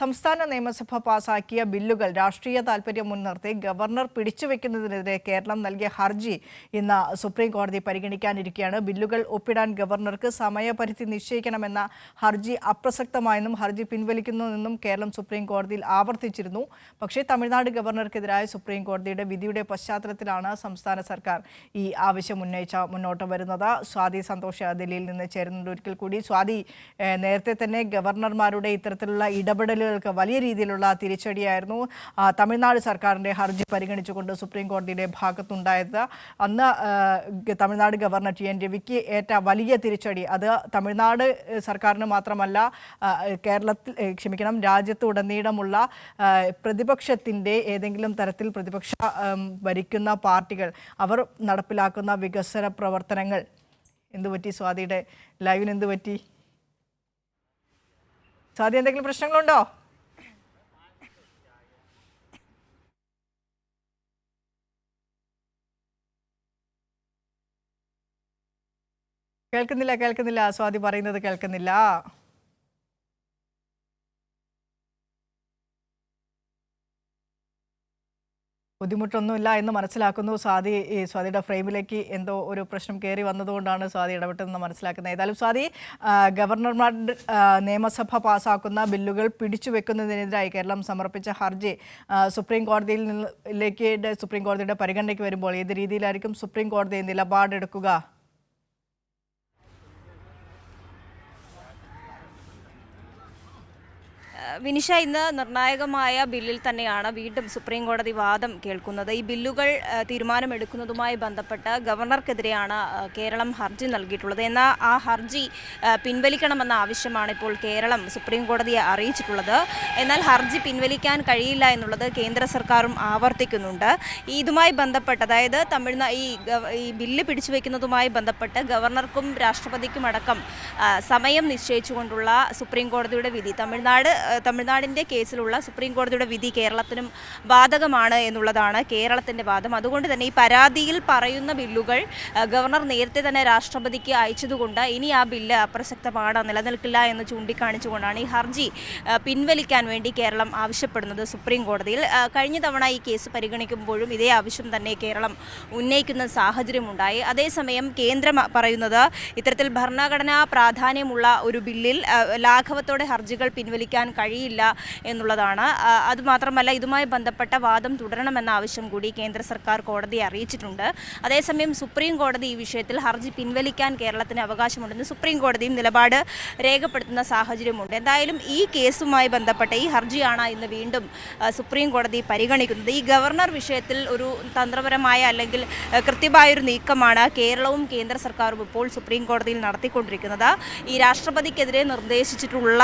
സംസ്ഥാന നിയമസഭ പാസാക്കിയ ബില്ലുകൾ രാഷ്ട്രീയ താൽപര്യം മുൻനിർത്തി ഗവർണർ പിടിച്ചുവെക്കുന്നതിനെതിരെ കേരളം നൽകിയ ഹർജി ഇന്ന് സുപ്രീം കോടതി പരിഗണിക്കാനിരിക്കുകയാണ് ബില്ലുകൾ ഒപ്പിടാൻ ഗവർണർക്ക് സമയപരിധി നിശ്ചയിക്കണമെന്ന ഹർജി അപ്രസക്തമായെന്നും ഹർജി പിൻവലിക്കുന്നുവെന്നും കേരളം സുപ്രീം കോടതിയിൽ ആവർത്തിച്ചിരുന്നു. പക്ഷേ തമിഴ്നാട് ഗവർണർക്കെതിരായ സുപ്രീം കോടതിയുടെ വിധിയുടെ പശ്ചാത്തലത്തിലാണ് സംസ്ഥാന സർക്കാർ ഈ ആവശ്യം ഉന്നയിച്ച മുന്നോട്ട് വരുന്നത്. സ്വാതി സന്തോഷ് ദില്ലിയിൽ നിന്ന് ചേരുന്നുണ്ട്. ഒരിക്കൽ കൂടി സ്വാതി നേരത്തെ തന്നെ ഗവർണർമാരുടെ ഇത്തരത്തിലുള്ള ഇടപെടലുകൾക്ക് വലിയ രീതിയിലുള്ള തിരിച്ചടിയായിരുന്നു. തമിഴ്നാട് സർക്കാരിന്റെ ഹർജി പരിഗണിച്ചുകൊണ്ട് സുപ്രീം കോടതിയുടെ ഭാഗത്തുണ്ടായത്. അന്ന് തമിഴ്നാട് ഗവർണർ ടി. എൻ. രവിക്ക് ഏറ്റ വലിയ തിരിച്ചടി. അത് തമിഴ്നാട് സർക്കാരിന് മാത്രമല്ല കേരളത്തിൽ ക്ഷമിക്കണം രാജ്യത്തുടനീളമുള്ള പ്രതിപക്ഷത്തിന്റെ ഏതെങ്കിലും തരത്തിൽ പ്രതിപക്ഷ ഭരിക്കുന്ന പാർട്ടികൾ അവർ നടപ്പിലാക്കുന്ന വികസന പ്രവർത്തനങ്ങൾ. എന്തു പറ്റി സ്വാതിയുടെ ലൈവിന് എന്ത് പറ്റി? സ്വാതി എന്തെങ്കിലും പ്രശ്നങ്ങളുണ്ടോ? കേൾക്കുന്നില്ല കേൾക്കുന്നില്ല. സ്വാതി പറയുന്നത് കേൾക്കുന്നില്ല. ബുദ്ധിമുട്ടൊന്നുമില്ല എന്ന് മനസ്സിലാക്കുന്നു സ്വാതി. ഈ സ്വാതിയുടെ ഫ്രെയിമിലേക്ക് എന്തോ ഒരു പ്രശ്നം കയറി വന്നതുകൊണ്ടാണ് സ്വാതി ഇടപെട്ടതെന്ന് മനസ്സിലാക്കുന്നത്. ഏതായാലും സ്വാതി ഗവർണർമാരുടെ നിയമസഭ പാസ്സാക്കുന്ന ബില്ലുകൾ പിടിച്ചു വെക്കുന്നതിനെതിരായി കേരളം സമർപ്പിച്ച ഹർജി സുപ്രീം കോടതിയിൽ നിന്നിലേക്ക് സുപ്രീം കോടതിയുടെ പരിഗണനയ്ക്ക് വരുമ്പോൾ ഏത് രീതിയിലായിരിക്കും സുപ്രീം കോടതി നിലപാടെടുക്കുക? വിനിഷ ഇന്ന് നിർണായകമായ ബില്ലിൽ തന്നെയാണ് വീണ്ടും സുപ്രീം കോടതി വാദം കേൾക്കുന്നത്. ഈ ബില്ലുകൾ തീരുമാനമെടുക്കുന്നതുമായി ബന്ധപ്പെട്ട് ഗവർണർക്കെതിരെയാണ് കേരളം ഹർജി നൽകിയിട്ടുള്ളത്. എന്നാൽ ആ ഹർജി പിൻവലിക്കണമെന്ന ആവശ്യമാണ് ഇപ്പോൾ കേരളം സുപ്രീം കോടതിയെ അറിയിച്ചിട്ടുള്ളത്. എന്നാൽ ഹർജി പിൻവലിക്കാൻ കഴിയില്ല എന്നുള്ളത് കേന്ദ്ര സർക്കാരും ആവർത്തിക്കുന്നുണ്ട്. ഇതുമായി ബന്ധപ്പെട്ട് അതായത് തമിഴ്നാട് ഈ ഈ ബില്ല് പിടിച്ചു വയ്ക്കുന്നതുമായി ബന്ധപ്പെട്ട് ഗവർണർക്കും രാഷ്ട്രപതിക്കും അടക്കം സമയം നിശ്ചയിച്ചുകൊണ്ടുള്ള സുപ്രീം കോടതിയുടെ വിധി. തമിഴ്നാട് തമിഴ്നാടിന്റെ കേസിലുള്ള സുപ്രീം കോടതിയുടെ വിധി കേരളത്തിനും ബാധകമാണ് എന്നുള്ളതാണ് കേരളത്തിന്റെ വാദം. അതുകൊണ്ട് തന്നെ ഈ പരാതിയിൽ പറയുന്ന ബില്ലുകൾ ഗവർണർ നേരത്തെ തന്നെ രാഷ്ട്രപതിക്ക് അയച്ചതുകൊണ്ട് ഇനി ആ ബില്ല് അപ്രസക്തമാണ് നിലനിൽക്കില്ല എന്ന് ചൂണ്ടിക്കാണിച്ചുകൊണ്ടാണ് ഈ ഹർജി പിൻവലിക്കാൻ വേണ്ടി കേരളം ആവശ്യപ്പെടുന്നത് സുപ്രീം കോടതിയിൽ. കഴിഞ്ഞ തവണ ഈ കേസ് പരിഗണിക്കുമ്പോഴും ഇതേ ആവശ്യം തന്നെ കേരളം ഉന്നയിക്കുന്ന സാഹചര്യമുണ്ടായി അതേസമയം കേന്ദ്രം പറയുന്നത് ഇത്തരത്തിൽ ഭരണഘടനാ പ്രാധാന്യമുള്ള ഒരു ബില്ലിൽ ലാഘവത്തോടെ ഹർജികൾ പിൻവലിക്കാൻ കഴിയില്ല എന്നുള്ളതാണ്. അതുമാത്രമല്ല ഇതുമായി ബന്ധപ്പെട്ട വാദം തുടരണമെന്ന ആവശ്യം കൂടി കേന്ദ്ര സർക്കാർ കോടതിയെ അറിയിച്ചിട്ടുണ്ട്. അതേസമയം സുപ്രീം കോടതി ഈ വിഷയത്തിൽ ഹർജി പിൻവലിക്കാൻ കേരളത്തിന് അവകാശമുണ്ടെന്ന് സുപ്രീം കോടതിയും നിലപാട് രേഖപ്പെടുത്തുന്ന സാഹചര്യമുണ്ട്. എന്തായാലും ഈ കേസുമായി ബന്ധപ്പെട്ട ഈ ഹർജിയാണ് ഇന്ന് വീണ്ടും സുപ്രീം കോടതി പരിഗണിക്കുന്നത്. ഈ ഗവർണർ വിഷയത്തിൽ ഒരു തന്ത്രപരമായ അല്ലെങ്കിൽ കൃത്യമായൊരു നീക്കമാണ് കേരളവും കേന്ദ്ര സർക്കാരും ഇപ്പോൾ സുപ്രീം കോടതിയിൽ നടത്തിക്കൊണ്ടിരിക്കുന്നത്. ഈ രാഷ്ട്രപതിക്കെതിരെ നിർദ്ദേശിച്ചിട്ടുള്ള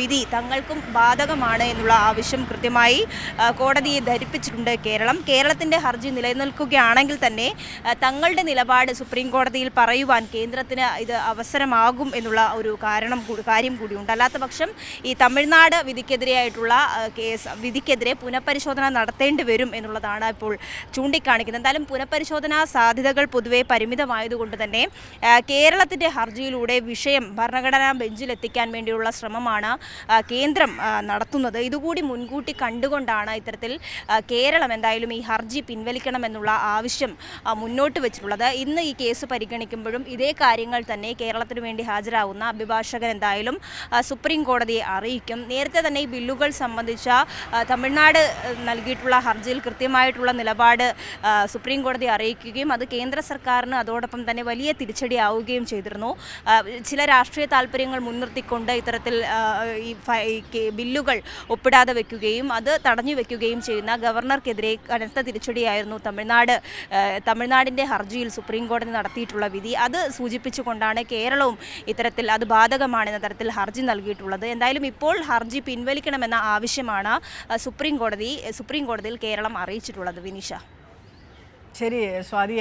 വിധി വിധി തങ്ങൾക്കും ബാധകമാണ് എന്നുള്ള ആവശ്യം കൃത്യമായി കോടതിയെ ധരിപ്പിച്ചിട്ടുണ്ട് കേരളം. കേരളത്തിന്റെ ഹർജി നിലനിൽക്കുകയാണെങ്കിൽ തന്നെ തങ്ങളുടെ നിലപാട് സുപ്രീം കോടതിയിൽ പറയുവാൻ കേന്ദ്രത്തിന് ഇത് അവസരമാകും എന്നുള്ള ഒരു കാരണം കാര്യം കൂടിയുണ്ട്. അല്ലാത്ത പക്ഷം ഈ തമിഴ്നാട് വിധിക്കെതിരെയായിട്ടുള്ള കേസ് വിധിക്കെതിരെ പുനഃപരിശോധന നടത്തേണ്ടി വരും എന്നുള്ളതാണ് ഇപ്പോൾ ചൂണ്ടിക്കാണിക്കുന്നത്. എന്തായാലും പുനഃപരിശോധനാ സാധ്യതകൾ പൊതുവെ പരിമിതമായതുകൊണ്ട് തന്നെ കേരളത്തിന്റെ ഹർജിയിലൂടെ വിഷയം ഭരണഘടനാ ബെഞ്ചിലെത്തിക്കാൻ വേണ്ടിയുള്ള ശ്രമമാണ് ആ, കേന്ദ്രം നടത്തുന്നത്. ഇതുകൂടി മുൻകൂട്ടി കണ്ടുകൊണ്ടാണ് ഇത്തരത്തിൽ കേരളം എന്തായാലും ഈ ഹർജി പിൻവലിക്കണമെന്നുള്ള ആവശ്യം മുന്നോട്ട് വെച്ചിട്ടുള്ളത്. ഇന്ന് ഈ കേസ് പരിഗണിക്കുമ്പോഴും ഇതേ കാര്യങ്ങൾ തന്നെ കേരളത്തിന് വേണ്ടി ഹാജരാകുന്ന അഭിഭാഷകൻ എന്തായാലും സുപ്രീം കോടതിയെ അറിയിക്കും. നേരത്തെ തന്നെ ഈ ബില്ലുകൾ സംബന്ധിച്ച തമിഴ്നാട് നൽകിയിട്ടുള്ള ഹർജിയിൽ കൃത്യമായിട്ടുള്ള നിലപാട് സുപ്രീം കോടതി അറിയിക്കുകയും അത് കേന്ദ്ര സർക്കാരിന് അതോടൊപ്പം തന്നെ വലിയ തിരിച്ചടിയാവുകയും ചെയ്തിരുന്നു. ചില രാഷ്ട്രീയ താല്പര്യങ്ങൾ മുൻനിർത്തിക്കൊണ്ട് ഇത്തരത്തിൽ ഈ ബില്ലുകൾ ഒപ്പിടാതെ വെക്കുകയും അത് തടഞ്ഞു വെക്കുകയും ചെയ്യുന്ന ഗവർണർക്കെതിരെ കനത്ത തിരിച്ചടിയായിരുന്നു തമിഴ്നാട്. തമിഴ്നാടിന്റെ ഹർജിയിൽ സുപ്രീം കോടതി നടത്തിയിട്ടുള്ള വിധി. അത് സൂചിപ്പിച്ചുകൊണ്ടാണ് കേരളവും ഇത്തരത്തിൽ അത് ബാധകമാണെന്ന തരത്തിൽ ഹർജി നൽകിയിട്ടുള്ളത്. എന്തായാലും ഇപ്പോൾ ഹർജി പിൻവലിക്കണമെന്ന ആവശ്യമാണ് സുപ്രീം കോടതി സുപ്രീം കോടതിയിൽ കേരളം അറിയിച്ചിട്ടുള്ളത്. വിനീഷ. ശരി സ്വാതി.